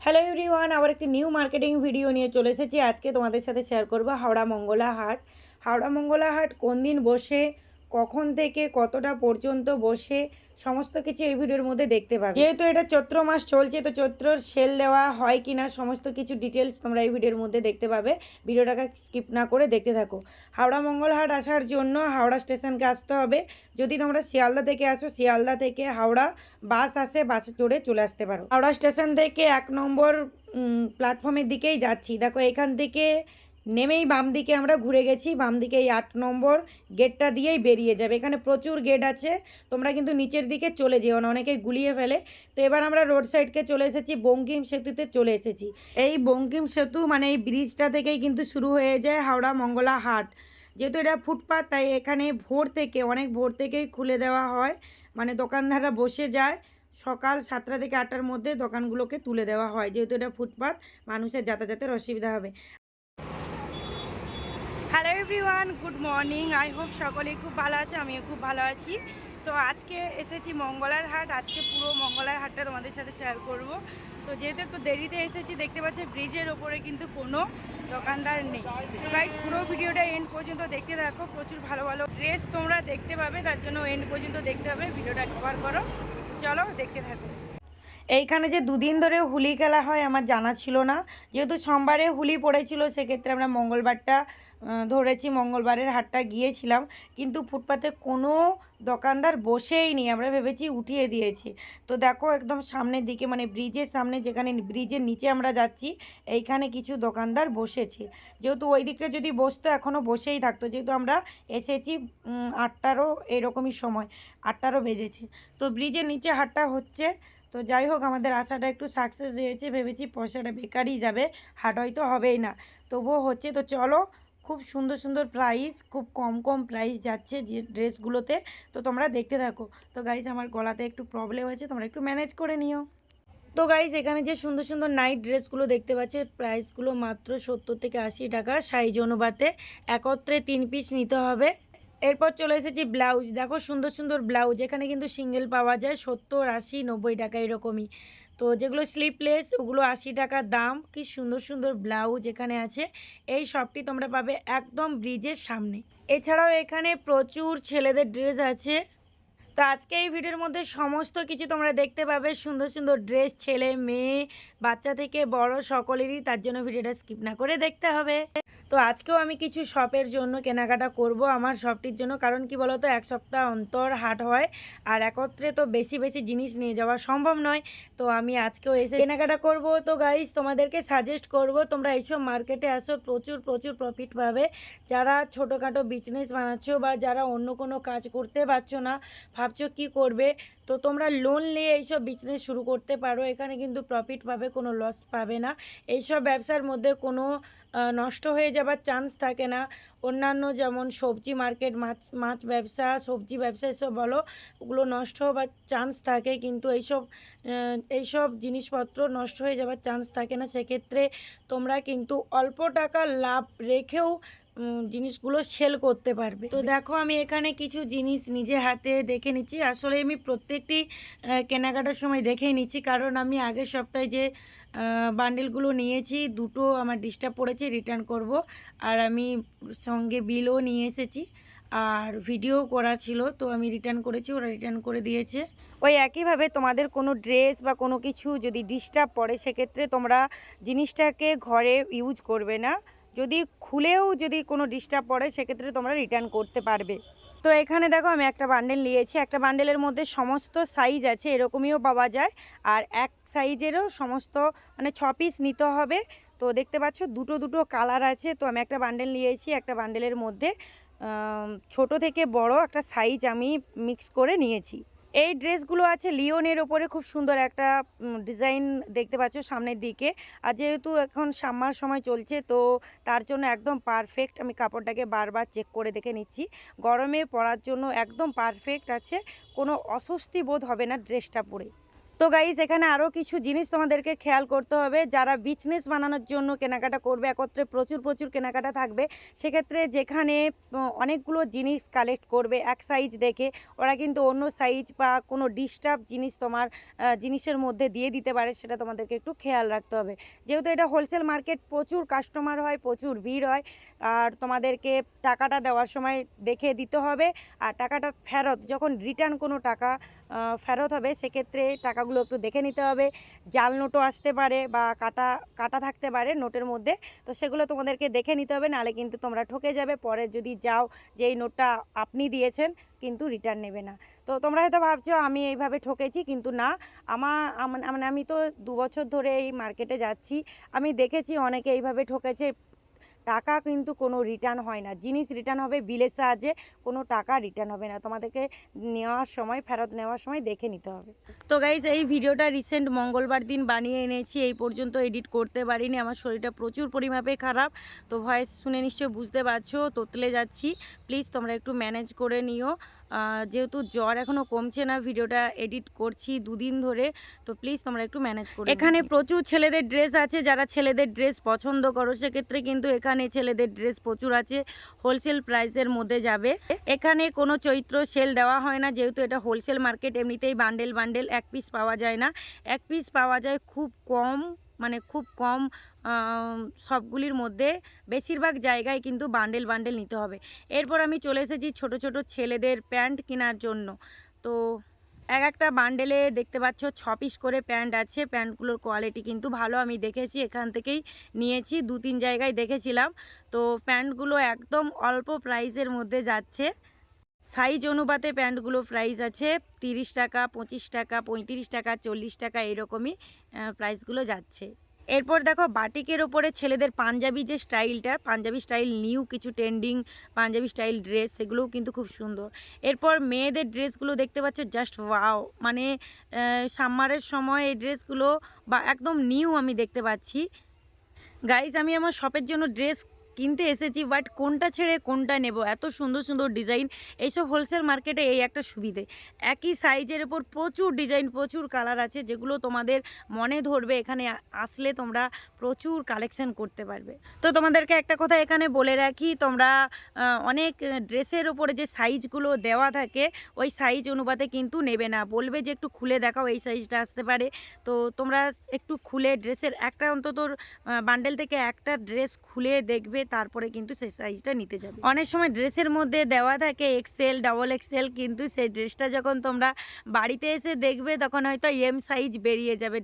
Hello everyone আবার একটি new marketing video নিয়ে চলে এসেছি। আজকে তোমাদের সাথে শেয়ার করব হাওড়া মঙ্গলা হাট হাওড়া মঙ্গলা হাট কোন দিন বসে কখন থেকে কতটা পর্যন্ত বসে সমস্ত কিছু এই ভিডিওর মধ্যে দেখতে পাবে। যেহেতু এটা চৈত্র মাস চলছে, তো চৈত্রর সেল দেওয়া হয় কি না সমস্ত কিছু ডিটেলস তোমরা এই ভিডিওর মধ্যে দেখতে পাবে। ভিডিওটাকে স্কিপ না করে দেখতে থাকো। হাওড়া মঙ্গলহাট আসার জন্য হাওড়া স্টেশনকে আসতে হবে। যদি তোমরা শিয়ালদা থেকে আসো, শিয়ালদা থেকে হাওড়া বাস আসে, বাসে চড়ে চলে আসতে পারো। হাওড়া স্টেশন থেকে এক নম্বর প্ল্যাটফর্মের দিকেই যাচ্ছি। দেখো এখান থেকে নেমেই বাম দিকে আমরা ঘুরে গেছি। বাম দিকে এই আট নম্বর গেটটা দিয়েই বেরিয়ে যাবে। এখানে প্রচুর গেট আছে। তোমরা কিন্তু নিচের দিকে চলে যেও না অনেকেই গুলিয়ে ফেলে। তো এবার আমরা রোড সাইডকে চলে এসেছি, বঙ্কিম সেতুতে চলে এসেছি। এই বঙ্কিম সেতু মানে এই ব্রিজটা থেকেই কিন্তু শুরু হয়ে যায় হাওড়া মঙ্গলা হাট। যেহেতু এটা ফুটপাত, তাই এখানে ভোর থেকে, অনেক ভোর থেকেই খুলে দেওয়া হয়। মানে দোকানদাররা বসে যায়। সকাল সাতটা থেকে আটটার মধ্যে দোকানগুলোকে তুলে দেওয়া হয়। যেহেতু এটা ফুটপাত, মানুষের যাতায়াতের অসুবিধা হবে। Everyone, good morning. I hope সকলেই খুব ভালো আছে, আমিও খুব ভালো আছি। তো আজকে এসেছি মঙ্গলার হাট, আজকে পুরো মঙ্গলার হাটটা তোমাদের সাথে শেয়ার করব। তো যেহেতু একটু দেরিতে এসেছি, দেখতে পাচ্ছি ব্রিজের ওপরে কিন্তু কোনো দোকানদার নেই। তো গাইজ পুরো ভিডিওটা এন্ড পর্যন্ত দেখতে থাকো, প্রচুর ভালো ভালো ড্রেস তোমরা দেখতে পাবে, তার জন্য এন্ড পর্যন্ত দেখতে হবে, ভিডিওটা কভার করো। চলো দেখতে থাকো। এইখানে যে দুদিন ধরে হুলি খেলা হয় আমার জানা ছিল না। যেহেতু সোমবারে হুলি পড়েছিল, সেক্ষেত্রে আমরা মঙ্গলবারটা ধরেছি মঙ্গলবারের হাটটা গিয়েছিলাম, কিন্তু ফুটপাতে কোনো দোকানদার বসেই নি আমরা ভেবেছি উঠিয়ে দিয়েছি। তো দেখো একদম সামনের দিকে মানে ব্রিজের সামনে যেখানে, ব্রিজের নিচে আমরা যাচ্ছি, এইখানে কিছু দোকানদার বসেছে। যেহেতু ওই দিকটা যদি বসতো এখনও বসেই থাকতো। যেহেতু আমরা এসেছি আটটারও এরকমই সময়, আটটারও বেজেছে। তো ব্রিজের নিচে হাটটা হচ্ছে তো যাই হোক, আমাদের আশাটা একটু সাকসেস হয়েছে, ভেবেছি পয়সাটা বেকারই যাবে, হাট হয়তো হবেই না। তবুও হচ্ছে, তো চলো, খুব সুন্দর সুন্দর প্রাইস খুব কম কম প্রাইস যাচ্ছে যে ড্রেসগুলোতে, তো তোমরা দেখতে থাকো। তো গাইজ আমার গলাতে একটু প্রবলেম হয়েছে, তোমরা একটু ম্যানেজ করে নিও। তো গাইজ এখানে যে সুন্দর সুন্দর নাইট ড্রেসগুলো দেখতে পাচ্ছ প্রাইসগুলো মাত্র সত্তর থেকে আশি টাকা সাইজ অনুপাতে, একত্রে তিন পিস নিতে হবে। এরপর চলে এসেছি ব্লাউজ। দেখো সুন্দর সুন্দর ব্লাউজ। এখানে কিন্তু সিঙ্গেল পাওয়া যায়, সত্তর, আশি, নব্বই টাকা এরকমই। তো যেগুলো স্লিপলেস ওগুলো আশি টাকা দাম। কি সুন্দর সুন্দর ব্লাউজ এখানে আছে। এই শপটি তোমরা পাবে একদম ব্রিজের সামনে। এছাড়াও এখানে প্রচুর ছেলেদের ড্রেস আছে। তো আজকে এই ভিডিওর মধ্যে সমস্ত কিছু তোমরা দেখতে পাবে। সুন্দর সুন্দর ড্রেস ছেলে, মেয়ে, বাচ্চা থেকে বড় সকলেরই। তার জন্য ভিডিওটা স্কিপ না করে দেখতে হবে। তো আজকেও আমি কিছু শপের জন্য কেনাকাটা করব আমার শপটির জন্য। কারণ কি বলতো, এক সপ্তাহ অন্তর হাট হয় আর একত্রে তো বেশি বেশি জিনিস নিয়ে যাওয়া সম্ভব নয়। তো আমি আজকেও এসে কেনাকাটা করব। তো গাইজ তোমাদেরকে সাজেস্ট করব, তোমরা এইসব মার্কেটে আসো, প্রচুর প্রচুর প্রফিট পাবে। যারা ছোটোখাটো বিজনেস বানাচ্ছো বা যারা অন্য কোনো কাজ করতে পারছ না, ভাবছ কি করবে? তো তোমরা লোন নিয়ে এইসব বিজনেস শুরু করতে পারো। এখানে কিন্তু প্রফিট পাবে, কোনো লস পাবে না। এইসব ব্যবসার মধ্যে কোনো নষ্ট হয়ে যাবার চান্স থাকে না। অন্যান্য যেমন সবজি মার্কেট, মাছ মাছ ব্যবসা, সবজি ব্যবসা এসব বলো, ওগুলো নষ্ট হবার চান্স থাকে কিন্তু এইসব এইসব জিনিসপত্র নষ্ট হয়ে যাবার চান্স থাকে না। সেক্ষেত্রে তোমরা কিন্তু অল্প টাকা লাভ রেখেও জিনিসগুলো সেল করতে পারবে। তো দেখো, আমি এখানে কিছু জিনিস নিজে হাতে দেখে নিচ্ছি। আসলে আমি প্রত্যেকটি কেনাকাটার সময় দেখেই নিচ্ছি। কারণ আমি আগের সপ্তাহে যে বান্ডেলগুলো নিয়েছি, দুটো আমার ডিস্টার্ব পড়েছে রিটার্ন করব। আর আমি সঙ্গে বিলও নিয়ে এসেছি, আর ভিডিও করা ছিল, তো আমি রিটার্ন করেছি, ওরা রিটার্ন করে দিয়েছে। ওই একইভাবে তোমাদের কোনো ড্রেস বা কোনো কিছু যদি ডিস্টার্ব পড়ে, সেক্ষেত্রে তোমরা জিনিসটাকে ঘরে ইউজ করবে না। যদি খুলেও যদি কোনো ডিস্টার্ব পড়ে, সেক্ষেত্রে তোমরা রিটার্ন করতে পারবে। তো এখানে দেখো আমি একটা বান্ডেল নিয়েছি। একটা বান্ডেলের মধ্যে সমস্ত সাইজ আছে, এরকমইও পাওয়া যায়। আর এক সাইজেরও সমস্ত মানে ছ পিস নিতে হবে। তো দেখতে পাচ্ছ দুটো দুটো কালার আছে। তো আমি একটা বান্ডেল নিয়েছি, একটা বান্ডেলের মধ্যে ছোট থেকে বড় একটা সাইজ আমি মিক্স করে নিয়েছি। এই ড্রেসগুলো আছে লিওনের ওপরে, খুব সুন্দর একটা ডিজাইন দেখতে পাচ্ছ সামনের দিকে। আর যেহেতু এখন সাম্মার সময় চলছে, তো তার জন্য একদম পারফেক্ট আমি কাপড়টাকে বারবার চেক করে দেখে নিচ্ছি। গরমে পরার জন্য একদম পারফেক্ট আছে, কোনো অস্বস্তি বোধ হবে না ড্রেসটা পরে। তো গাইজ এখানে আরও কিছু জিনিস তোমাদেরকে খেয়াল করতে হবে। যারা বিজনেস বানানোর জন্য কেনাকাটা করবে, একত্রে প্রচুর প্রচুর কেনাকাটা থাকবে, সেক্ষেত্রে যেখানে অনেকগুলো জিনিস কালেক্ট করবে, এক সাইজ দেখে, ওরা কিন্তু অন্য সাইজ বা কোনো ডিস্টার্ব জিনিস তোমার জিনিসের মধ্যে দিয়ে দিতে পারে, সেটা তোমাদেরকে একটু খেয়াল রাখতে হবে। যেহেতু এটা হোলসেল মার্কেট প্রচুর কাস্টমার হয়, প্রচুর ভিড় হয়, আর তোমাদেরকে টাকাটা দেওয়ার সময় দেখে দিতে হবে, আর টাকাটা ফেরত, যখন রিটার্ন কোনো টাকা ফেরত হবে, সেক্ষেত্রে টাকাগুলো একটু দেখে নিতে হবে। জাল নোটও আসতে পারে বা কাটা কাটা থাকতে পারে নোটের মধ্যে। তো সেগুলো তোমাদেরকে দেখে নিতে হবে নাহলে কিন্তু তোমরা ঠকে যাবে। পরে যদি যাও যে এই নোটটা আপনি দিয়েছেন, কিন্তু রিটার্ন নেবে না। তো তোমরা হয়তো ভাবছ, আমি এইভাবে ঠকেছি, কিন্তু না। আমার মানে আমি তো দু বছর ধরে এই মার্কেটে যাচ্ছি। আমি দেখেছি অনেকে এইভাবে ঠকেছে। টাকা কিন্তু কোনো রিটার্ন হয় না। জিনিস রিটার্ন হবে বিলের সাহায্যে, কোনো টাকা রিটার্ন হবে না। তোমাদেরকে নেওয়ার সময়, ফেরত নেওয়ার সময় দেখে নিতে হবে। তো গাইজ এই ভিডিওটা রিসেন্ট মঙ্গলবার দিন বানিয়ে এনেছি। এই পর্যন্ত এডিট করতে পারিনি। আমার শরীরটা প্রচুর পরিমাপে খারাপ। তো ভয়েস শুনে নিশ্চয়ই বুঝতে পারছ, তোতলে যাচ্ছি। প্লিজ তোমরা একটু ম্যানেজ করে নিও। যেহেতু জ্বর এখনও কমছে না ভিডিওটা এডিট করছি দুদিন ধরে তো প্লিজ তোমরা একটু ম্যানেজ করো এখানে প্রচুর ছেলেদের ড্রেস আছে যারা ছেলেদের ড্রেস পছন্দ করো সেক্ষেত্রে কিন্তু এখানে ছেলেদের ড্রেস প্রচুর আছে হোলসেল প্রাইসের মধ্যে যাবে। এখানে কোনো চৈত্র সেল দেওয়া হয় না যেহেতু এটা হোলসেল মার্কেট এমনিতেই বান্ডেল বান্ডেল এক পিস পাওয়া যায় না। এক পিস পাওয়া যায় খুব কম মানে খুব কম সবগুলির মধ্যে বেশিরভাগ জায়গায় কিন্তু বান্ডেল বান্ডেল নিতে হবে। এরপর আমি চলে এসেছি ছোট ছোট ছেলেদের প্যান্ট কেনার জন্য। তো এক একটা বান্ডেলে দেখতে পাচ্ছ ছ পিস করে প্যান্ট আছে। প্যান্টগুলোর কোয়ালিটি কিন্তু ভালো। আমি দেখেছি, এখান থেকেই নিয়েছি। দু, তিন জায়গায় দেখেছিলাম। তো প্যান্টগুলো একদম অল্প প্রাইসের মধ্যে যাচ্ছে। সাইজ অনুপাতে প্যান্টগুলো প্রাইস আছে তিরিশ টাকা, পঁচিশ টাকা, পঁয়ত্রিশ টাকা, চল্লিশ টাকা এরকমই প্রাইসগুলো যাচ্ছে। এরপর দেখো বাটিকের ওপরে ছেলেদের পাঞ্জাবি যে স্টাইলটা পাঞ্জাবি স্টাইল নিউ কিছু ট্রেন্ডিং পাঞ্জাবি স্টাইল ড্রেস সেগুলোও কিন্তু খুব সুন্দর। এরপর মেয়েদের ড্রেসগুলো দেখতে পাচ্ছ জাস্ট ওয়াও মানে সাম্মারের সময় এই ড্রেসগুলো বা একদম নিউ আমি দেখতে পাচ্ছি। গাইজ আমি আমার শপের জন্য ড্রেস কিনতে এসেছি বাট কোনটা ছেড়ে কোনটা নেব? এত সুন্দর সুন্দর ডিজাইন এইসব হোলসেল মার্কেটে এই একটা সুবিধে। একই সাইজের ওপর প্রচুর ডিজাইন প্রচুর কালার আছে, যেগুলো তোমাদের মনে ধরবে, এখানে আসলে তোমরা প্রচুর কালেকশন করতে পারবে। তো তোমাদেরকে একটা কথা এখানে বলে রাখি, তোমরা অনেক ড্রেসের ওপরে যে সাইজগুলো দেওয়া থাকে, ওই সাইজ অনুপাতে কিন্তু নেবে না। বলবে যে একটু খুলে দেখাও, এই সাইজটা আসতে পারে। তো তোমরা একটু খুলে ড্রেসের একটা অন্তত বান্ডেল থেকে একটা ড্রেস খুলে দেখবে তারপরে কিন্তু সেই সাইজটা নিতে যাবে। অনেক সময় ড্রেসের মধ্যে দেওয়া থাকে এক্সেল ডাবল এক্সেল কিন্তু সেই ড্রেসটা যখন তোমরা বাড়িতে এসে দেখবে তখন হয়তো এম সাইজ বেরিয়ে যাবে।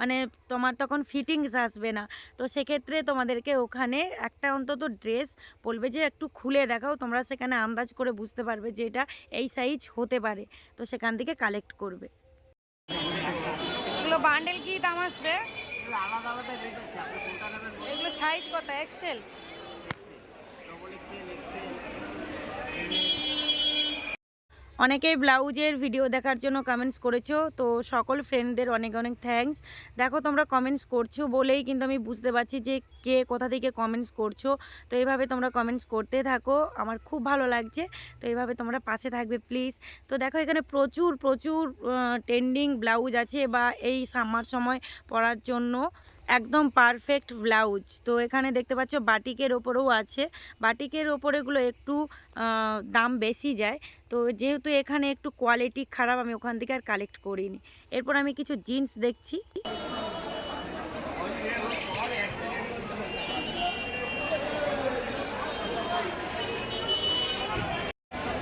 মানে তোমার তখন ফিটিংস আসবে না। তো সেক্ষেত্রে তোমাদেরকে ওখানে একটা অন্তত ড্রেস বলবে যে একটু খুলে দেখাও তোমরা সেখানে আন্দাজ করে বুঝতে পারবে যে এটা এই সাইজ হতে পারে। তো সেখান থেকে কালেক্ট করবে। এগুলো বান্ডেল কি দাম আসবে? আলাদা আলাদা রেট আছে আপনি কোনটা নেবেন এগুলো সাইজ কত? এক্সেল ডবল এক্সেল এক্সেল অনেকেই ব্লাউজের ভিডিও দেখার জন্য কমেন্টস করেছ, তো সকল ফ্রেন্ডদের অনেক অনেক থ্যাঙ্কস দেখো তোমরা কমেন্টস করছ বলেই কিন্তু আমি বুঝতে পারছি যে কে কোথা থেকে কমেন্টস করছ। তো এইভাবে তোমরা কমেন্টস করতে থাকো, আমার খুব ভালো লাগছে। তো এইভাবে তোমরা পাশে থাকবে প্লিজ তো দেখো এখানে প্রচুর প্রচুর ট্রেন্ডিং ব্লাউজ আছে বা এই সামার সময় পরার জন্য। একদম পারফেক্ট ব্লাউজ। তো এখানে দেখতে পাচ্ছ বাটিকের ওপরেও আছে। বাটিকের ওপরেগুলো একটু দাম বেশি যায়। তো যেহেতু এখানে একটু কোয়ালিটি খারাপ, আমি ওখান থেকে আর কালেক্ট করিনি। এরপর আমি কিছু জিন্স দেখছি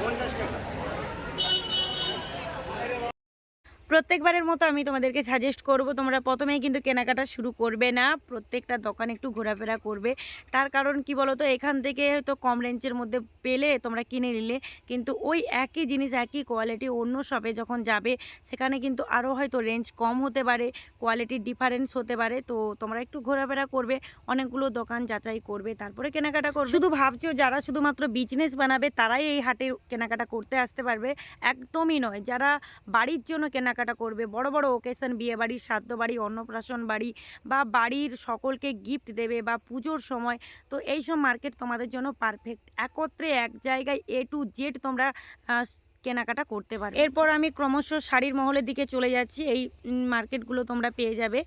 পঞ্চাশ টাকা প্রত্যেকবারের মতো আমি তোমাদেরকে সাজেস্ট করব, তোমরা প্রথমেই কিন্তু কেনাকাটা শুরু করবে না, প্রত্যেকটা দোকানে একটু ঘোরাফেরা করবে। তার কারণ কি বলো তো এখান থেকে হয়তো কম রেঞ্জের মধ্যে পেলে তোমরা কিনে নিলে, কিন্তু ওই একই জিনিস, একই কোয়ালিটি অন্য শপে যখন যাবে, সেখানে কিন্তু আরও হয়তো রেঞ্জ কম হতে পারে কোয়ালিটির ডিফারেন্স হতে পারে, তো তোমরা একটু ঘোরাফেরা করবে, অনেকগুলো দোকান যাচাই করবে, তারপরে কেনাকাটা করবে। শুধু ভাবছ যারা শুধুমাত্র বিজনেস বানাবে, তারাই এই হাটে কেনাকাটা করতে আসতে পারবে? একদমই নয়, যারা বাড়ির জন্য কেনাকাটা করবে। বড় বড় ওকেশন বিয়ে বাড়ি শ্রাদ্ধ বাড়ি অন্নপ্রাশন বাড়ি বা বাড়ির সকলকে গিফট দেবে বা পুজোর সময়। তো এই সব মার্কেট তোমাদের জন্য পারফেক্ট একত্রে এক জায়গায় এ টু জেড তোমরা কেনাকাটা করতে পারো। এরপর আমি ক্রমশ শাড়ির মহলের দিকে চলে যাচ্ছি। এই মার্কেটগুলো তোমরা পেয়ে যাবে।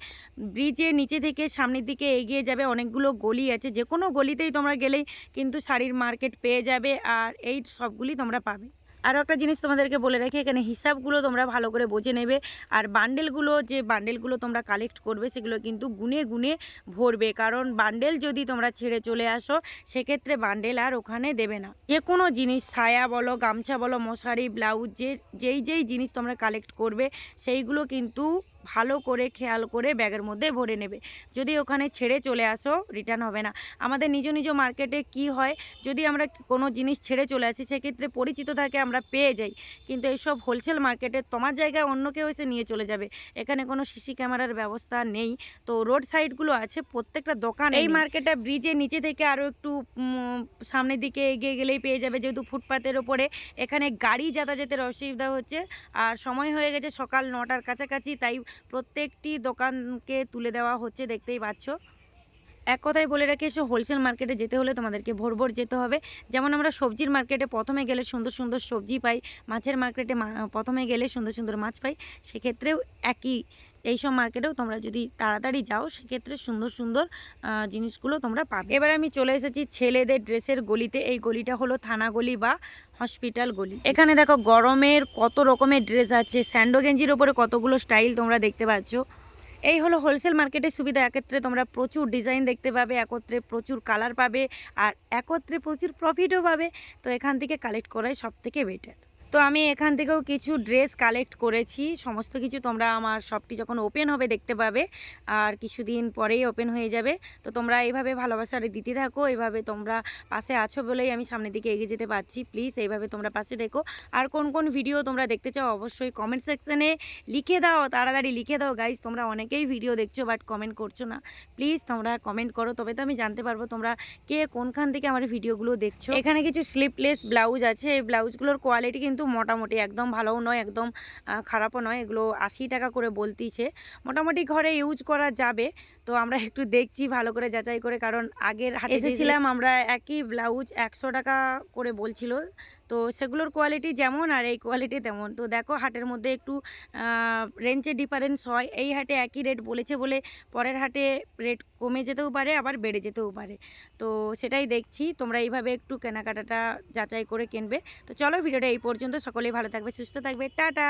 ব্রিজের নিচে থেকে সামনের দিকে এগিয়ে যাবে। অনেকগুলো গলি আছে। যে কোনো গলিতেই তোমরা গেলেই কিন্তু শাড়ির মার্কেট পেয়ে যাবে। আর এই সবগুলি তোমরা পাবে। আরও একটা জিনিস তোমাদেরকে বলে রাখি, এখানে হিসাবগুলো তোমরা ভালো করে বুঝে নেবে। আর বান্ডেলগুলো যে বান্ডেলগুলো তোমরা কালেক্ট করবে, সেগুলো কিন্তু গুনে গুনে ভরবে। কারণ বান্ডেল যদি তোমরা ছেড়ে চলে আসো, সেক্ষেত্রে বান্ডেল আর ওখানে দেবে না। যে কোনো জিনিস, ছায়া বলো, গামছা বলো, মশারি ব্লাউজ যে, যেই যেই জিনিস তোমরা কালেক্ট করবে, সেইগুলো কিন্তু ভালো করে খেয়াল করে ব্যাগের মধ্যে ভরে নেবে। যদি ওখানে ছেড়ে চলে আসো রিটার্ন হবে না। আমাদের নিজ নিজ মার্কেটে কি হয়, যদি আমরা কোনো জিনিস ছেড়ে চলে আসি, সেক্ষেত্রে পরিচিত থাকে আমরা পেয়ে যাই। কিন্তু এইসব হোলসেল মার্কেটে তোমার জায়গায় অন্য কেউ এসে নিয়ে চলে যাবে। এখানে কোনো সিসি ক্যামেরার ব্যবস্থা নেই। তো রোড সাইডগুলো আছে প্রত্যেকটা দোকান এই মার্কেটটা ব্রিজের নিচে থেকে আরও একটু সামনের দিকে এগিয়ে গেলেই পেয়ে যাবে। যেহেতু ফুটপাতের ওপরে এখানে গাড়ি যাতায়াতের অসুবিধা হচ্ছে। আর সময় হয়ে গেছে সকাল নটার কাছাকাছি তাই প্রত্যেকটি দোকানকে তুলে দেওয়া হচ্ছে দেখতেই পাচ্ছ। এক কথায় বলে রাখি, এসে হোলসেল মার্কেটে যেতে হলে তোমাদেরকে ভোর ভোর যেতে হবে। যেমন আমরা সবজির মার্কেটে প্রথমে গেলে সুন্দর সুন্দর সবজি পাই, মাছের মার্কেটে প্রথমে গেলে সুন্দর সুন্দর মাছ পাই, সেক্ষেত্রেও একই এই সব মার্কেটেও তোমরা যদি তাড়াতাড়ি যাও, সেক্ষেত্রে সুন্দর সুন্দর জিনিসগুলো তোমরা পাবে। এবার আমি চলে এসেছি ছেলেদের ড্রেসের গলিতে। এই গলিটা হলো থানা গলি বা হসপিটাল গলি। এখানে দেখো গরমের কত রকমের ড্রেস আছে, স্যান্ডো গেঞ্জির ওপরে কতগুলো স্টাইল তোমরা দেখতে পাচ্ছ। এই হলো হোলসেল মার্কেটের সুবিধা। একত্রে তোমরা প্রচুর ডিজাইন দেখতে পাবে, একত্রে প্রচুর কালার পাবে, আর একত্রে প্রচুর প্রফিটও পাবে। তো এখান থেকে কালেক্ট করাই সব থেকে বেটার তো আমি এখান থেকেও কিছু ড্রেস কালেক্ট করেছি। সমস্ত কিছু তোমরা আমার শপটি যখন ওপেন হবে দেখতে পাবে। আর কিছুদিন পরেই ওপেন হয়ে যাবে। তো তোমরা এইভাবে ভালোবাসাটা দিতে থাকো, এইভাবে তোমরা পাশে আছো বলেই আমি সামনের দিকে এগিয়ে যেতে পারছি। প্লিজ এইভাবে তোমরা পাশে দেখো। আর কোন কোন ভিডিও তোমরা দেখতে চাও অবশ্যই কমেন্ট সেকশনে লিখে দাও, তাড়াতাড়ি লিখে দাও। গাইজ তোমরা অনেকেই ভিডিও দেখছ বাট কমেন্ট করছ না। প্লিজ তোমরা কমেন্ট করো, তবে তো আমি জানতে পারব তোমরা কে কোনখান থেকে আমার ভিডিওগুলো দেখছ। এখানে কিছু স্লিপলেস ব্লাউজ আছে। এই ব্লাউজগুলোর কোয়ালিটি কিন্তু মোটামুটি একদম ভালোও নয় একদম খারাপও নয়। এগুলো আশি টাকা করে বলতিছে। মোটামুটি ঘরে ইউজ করা যাবে। তো আমরা একটু দেখছি ভালো করে যাচাই করে। কারণ আগের এসেছিলাম আমরা একই ব্লাউজ একশো টাকা করে বলছিল। তো সেগুলোর কোয়ালিটি যেমন আর এই কোয়ালিটি তেমন। তো দেখো হাটের মধ্যে একটু রেঞ্চে ডিফারেন্স হয়। এই হাটে একই রেট বলেছে বলে পরের হাটে রেট কমে যেতেও পারে, আবার বেড়ে যেতেও পারে। তো সেটাই দেখছি, তোমরা এইভাবে একটু কেনাকাটাটা যাচাই করে কিনবে। তো চলো ভিডিওটা এই পর্যন্ত। সকলেই ভালো থাকবে, সুস্থ থাকবে। টাটা!